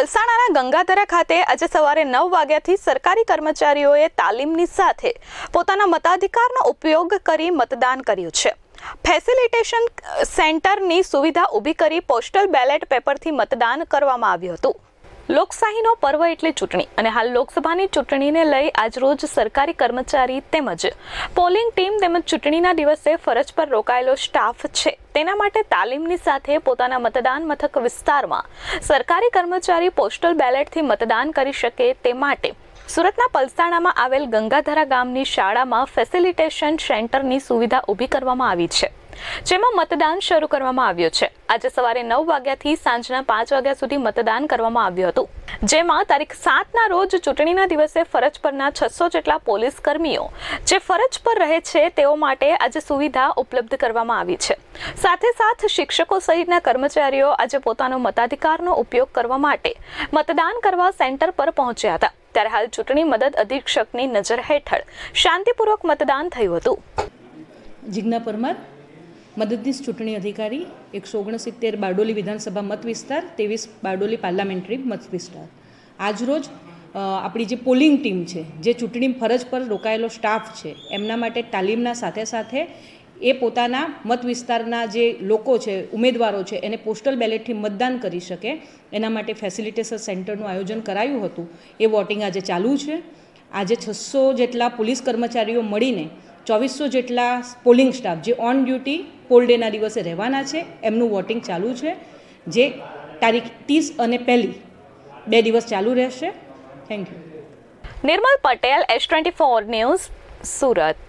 પલસાણાના ગંગાધરા ખાતે આજે સવારે નવ વાગ્યાથી સરકારી કર્મચારીઓએ તાલીમની સાથે પોતાના મતાધિકારનો ઉપયોગ કરી મતદાન કર્યું છે. ફેસિલિટેશન સેન્ટરની સુવિધા ઊભી કરી પોસ્ટલ બેલેટ પેપરથી મતદાન કરવામાં આવ્યું હતું. લોકશાહીનો પર્વ એટલે ચૂંટણી અને હાલ લોકસભાની ચૂંટણીને લઈ આજરોજ સરકારી કર્મચારી તેમજ પોલિંગ ટીમ તેમજ ચૂંટણીના દિવસે ફરજ પર રોકાયેલો સ્ટાફ છે. તેના માટે તાલીમની સાથે પોતાના મતદાન મથક વિસ્તારમાં સરકારી કર્મચારી પોસ્ટલ બેલેટથી મતદાન કરી શકે તે માટે સુરતના પલસાણામાં આવેલ ગંગાધરા ગામની શાળામાં ફેસિલિટેશન સેન્ટરની સુવિધા ઊભી કરવામાં આવી છે. જેમાં મતદાન શરૂ કરવામાં આવ્યું છે. આજે સવારે નવ વાગ્યાથી સાંજના પાંચ વાગ્યા સુધી મતદાન કરવામાં આવ્યું હતું. જેમાં તારીખ સાતના રોજ ચૂંટણીના દિવસે ફરજ પરના છસો જેટલા પોલીસ કર્મીઓ જે ફરજ પર રહે છે તેઓ માટે આજે સુવિધા ઉપલબ્ધ કરવામાં આવી છે. સાથે સાથ શિક્ષકો સહિતના કર્મચારીઓ આજે પોતાનો મતાધિકારનો ઉપયોગ કરવા માટે મતદાન કરવા સેન્ટર પર પહોંચ્યા હતા. ત્યારે હાલ ચૂંટણી મદદ અધિક્ષકની નજર હેઠળ શાંતિપૂર્વક મતદાન થયું હતું. જિજ્ઞા પરમાર, મદદનીશ ચૂંટણી અધિકારી, એકસો ઓગણસિત્તેર બારડોલી વિધાનસભા મત વિસ્તાર, ત્રેવીસ બારડોલી પાર્લામેન્ટરી મત વિસ્તાર. આજરોજ આપણી જે પોલિંગ ટીમ છે, જે ચૂંટણી ફરજ પર રોકાયેલો સ્ટાફ છે, એમના માટે તાલીમના સાથે સાથે એ પોતાના મત વિસ્તારના જે લોકો છે, ઉમેદવારો છે, એને પોસ્ટલ બેલેટથી મતદાન કરી શકે. એના માટે ફેસિલિટેશન સેન્ટરનું આયોજન કરાયું હતું. એ વોટિંગ આજે ચાલુ છે. આજે છસો જેટલા પોલીસ કર્મચારીઓ મળીને ચોવીસો જેટલા પોલિંગ સ્ટાફ જે ઓન ડ્યુટી પોલ ડેના દિવસે રહેવાના છે, એમનું વોટિંગ ચાલુ છે. જે તારીખ ત્રીસ અને પહેલી બે દિવસ ચાલુ રહેશે. Thank you Nirmal Patel S twenty four news Surat.